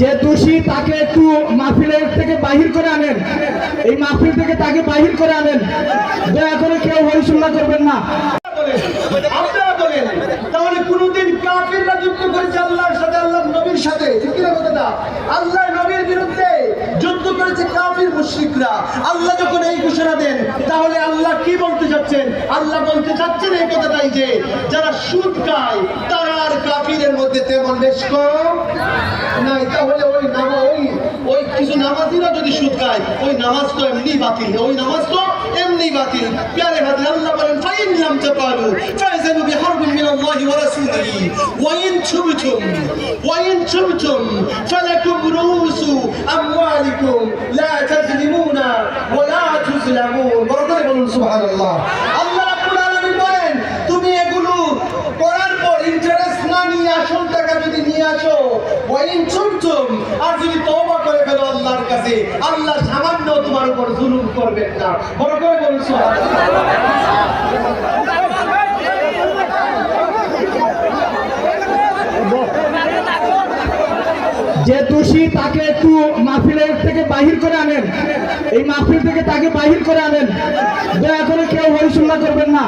যে দোষী তাকে একটু মাহফিলের থেকে বাহির করে আনেন। এই মাহফিল থেকে তাকে বাহির করে আনেন। দয়া করে কেউ হরিশুল্লাহ করবেন না। বলেন, তাহলে আল্লাহ নবীর সাথে? আল্লাহ বিরুদ্ধে যুদ্ধ করেছে কাফির আল্লাহ এই দেন, তাহলে আল্লাহ কি বলতে চাচ্ছেন? আল্লাহ বলতে চাচ্ছেন এই কথাটাই যে, যারা সুদ খায় বেশ কম নাই তাহলে ওই নাম ওই ওই কিছু নামাজিরা যদি সুদ খায় ওই নামাজ তো এমনি বাতিল ওই নামাজ তো এমনি বাতিল প্যারে হাতে আল্লাহ বলেন ফাইন লাম তাফালু ফাইজানু বিহারবিন মিন আল্লাহি ওয়া রাসূলিহি ওয়া ইন তুবতুম ওয়া ইন তুবতুম ফালাকুম রুউসু আমওয়ালিকুম লা তাজলিমুনা ওয়া লা তুজলামুন বরকত বলুন সুবহানাল্লাহ আসো ওয়াইন চুমচুম আর যদি তওবা করে ফেলো আল্লাহর কাছে, আল্লাহ সামান্য তোমার উপর জুলুম করবেন না। বড় করে বলুন যে দোষী তাকে একটু মাহফিলের থেকে বাহির করে আনেন। এই মাহফিল থেকে তাকে বাহির করে আনেন। দয়া করে কেউ হরিশুল্লাহ করবেন না।